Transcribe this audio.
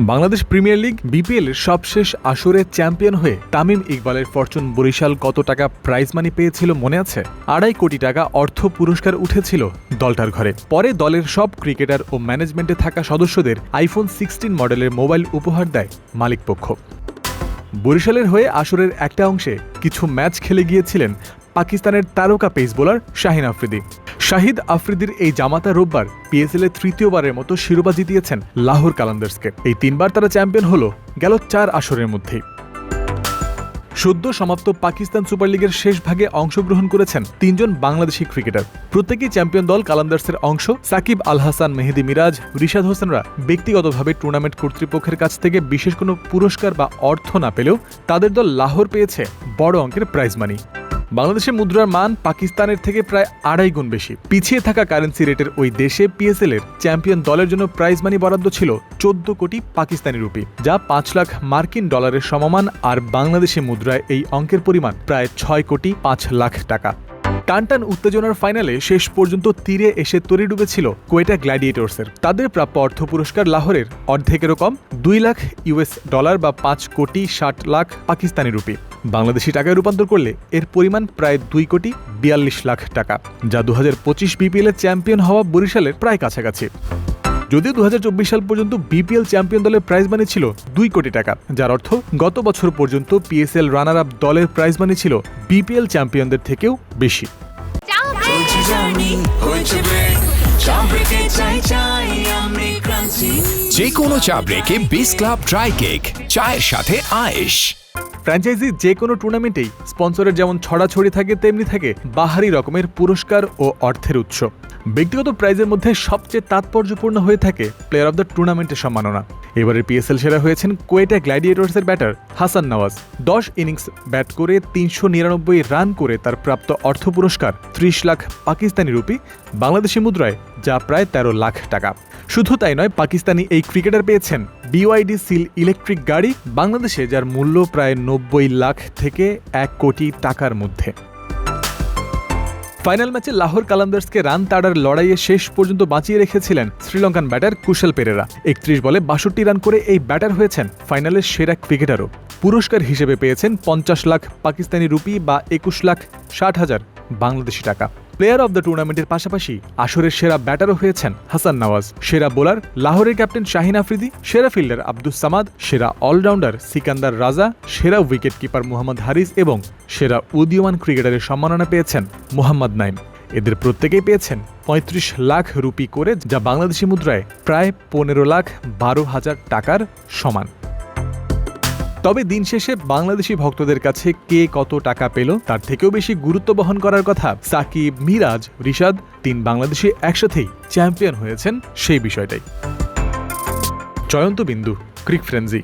Bangladesh premier league BPL সবশেষ আসরে champion হয়ে তামিম ইকবালের ফরচুন বরিশাল কত টাকা প্রাইজ মানি পেয়েছিল মনে আছে? আড়াই কোটি টাকা অর্থ পুরস্কার উঠেছিল দলটার ঘরে। পরে দলের সব ক্রিকেটার ও ম্যানেজমেন্টে থাকা সদস্যদের আইফোন সিক্সটিন মডেলের মোবাইল উপহার দেয় মালিকপক্ষ বরিশালের হয়ে আসরের একটা অংশে কিছু ম্যাচ খেলে গিয়েছিলেন পাকিস্তানের তারকা পেস বোলার শাহিন আফ্রিদি। শাহিদ আফ্রিদির এই জামাতা রোববার পিএসএল এ তৃতীয়বারের মতো শিরোপা জিতিয়েছেন লাহোর কালান্দার্সকে। এই তিনবার তারা চ্যাম্পিয়ন হলো, গেল চার আসরের মধ্যেই। সদ্য সমাপ্ত পাকিস্তান সুপার লিগের শেষ ভাগে অংশগ্রহণ করেছেন তিনজন বাংলাদেশি ক্রিকেটার। প্রত্যেকেই চ্যাম্পিয়ন দল কালান্দার্সের অংশ। সাকিব আল হাসান, মেহেদি মিরাজ, রিশাদ হোসেনরা ব্যক্তিগতভাবে টুর্নামেন্ট কর্তৃপক্ষের কাছ থেকে বিশেষ কোনো পুরস্কার বা অর্থ না পেলেও তাদের দল লাহোর পেয়েছে বড় অঙ্কের প্রাইজ মানি বাংলাদেশের মুদ্রার মান পাকিস্তানের থেকে প্রায় আড়াই গুণ বেশি। পিছিয়ে থাকা কারেন্সি রেটের ওই দেশে পিএসএল এর চ্যাম্পিয়ন দলের জন্য প্রাইজ মানি বরাদ্দ ছিল চোদ্দ কোটি পাকিস্তানি রুপি, যা পাঁচ লাখ মার্কিন ডলারের সমমান আর বাংলাদেশি মুদ্রায় এই অঙ্কের পরিমাণ প্রায় ছয় কোটি পাঁচ লাখ টাকা। টানটান উত্তেজনার ফাইনালে শেষ পর্যন্ত তীরে এসে তরি ডুবেছিল কোয়েটা গ্ল্যাডিয়েটর্সের তাদের প্রাপ্য অর্থ পুরস্কার লাহোরের অর্ধেকেরও কম, দুই লাখ ইউএস ডলার বা পাঁচ কোটি ষাট লাখ পাকিস্তানি রুপি। বাংলাদেশি টাকায় রূপান্তর করলে এর পরিমাণ প্রায় দুই কোটি বিয়াল্লিশ লাখ টাকা যা দু হাজার পঁচিশ বিপিএল এর চ্যাম্পিয়ন হওয়া বরিশালের প্রায় কাছাকাছি। যদিও দু হাজার চব্বিশ সাল পর্যন্ত বিপিএল চ্যাম্পিয়ন দলের প্রাইজ মানি ছিল দুই কোটি টাকা যার অর্থ গত বছর পর্যন্ত পিএসএল রানার আপ দলের প্রাইজ মানি ছিল বিপিএল চ্যাম্পিয়নদের থেকেও বেশি। যে কোনো চা ব্রেকে বিস ক্লাব ড্রাই কেক চায়ের সাথে আয়েশ। ফ্র্যাঞ্চাইজি যে কোনো টুর্নামেন্টেই স্পন্সরের যেমন ছড়াছড়ি থাকে, তেমনি থাকে বাহারি রকমের পুরস্কার ও অর্থের উৎস। ব্যক্তিগত প্রাইজের মধ্যে সবচেয়ে তাৎপর্যপূর্ণ হয়ে থাকে প্লেয়ার অব দ্য টুর্নামেন্টের সম্মাননা। এবারের পিএসএল সেরা হয়েছেন কোয়েটা গ্ল্যাডিয়েটর্সের ব্যাটার হাসান নওয়াজ। দশ ইনিংস ব্যাট করে তিনশো নিরানব্বই রান করে তার প্রাপ্ত অর্থ পুরস্কার ত্রিশ লাখ পাকিস্তানি রুপি বাংলাদেশি মুদ্রায়, যা প্রায় তেরো লাখ টাকা। শুধু তাই নয়, পাকিস্তানি এই ক্রিকেটার পেয়েছেন বিওয়াইডি সিল ইলেকট্রিক গাড়ি বাংলাদেশে, যার মূল্য প্রায় নব্বই লাখ থেকে এক কোটি টাকার মধ্যে। ফাইনাল ম্যাচে লাহোর কালান্দার্সকে রান তাড়ার লড়াইয়ে শেষ পর্যন্ত বাঁচিয়ে রেখেছিলেন শ্রীলঙ্কান ব্যাটার কুশল পেরেরা। একত্রিশ বলে বাষট্টি রান করে এই ব্যাটার হয়েছেন ফাইনালের সেরা ক্রিকেটারও। পুরস্কার হিসেবে পেয়েছেন পঞ্চাশ লাখ পাকিস্তানি রুপি বা একুশ লাখ ষাট হাজার বাংলাদেশি টাকা। প্লেয়ার অব দ্য টুর্নামেন্টের পাশাপাশি আসরের সেরা ব্যাটারও হয়েছেন হাসান নওয়াজ। সেরা বোলার লাহোরের ক্যাপ্টেন শাহিন আফ্রিদি, সেরা ফিল্ডার আব্দুস সামাদ, সেরা অলরাউন্ডার সিকান্দার রাজা, সেরা উইকেট কিপার মোহাম্মদ হারিস এবং সেরা উদীয়মান ক্রিকেটারের সম্মাননা পেয়েছেন মোহাম্মদ নাইম এদের প্রত্যেকেই পেয়েছেন পঁয়ত্রিশ লাখ রুপি করে, যা বাংলাদেশি মুদ্রায় প্রায় পনেরো লাখ বারো হাজার টাকার সমান। তবে দিন শেষে বাংলাদেশি ভক্তদের কাছে কে কত টাকা পেল, তার থেকেও বেশি গুরুত্ব বহন করার কথা সাকিব, মিরাজ, রিশাদ, তিন বাংলাদেশি একসাথেই চ্যাম্পিয়ন হয়েছেন সেই বিষয়টাই। জয়ন্ত বিন্দু, ক্রিক ফ্রেন্সি।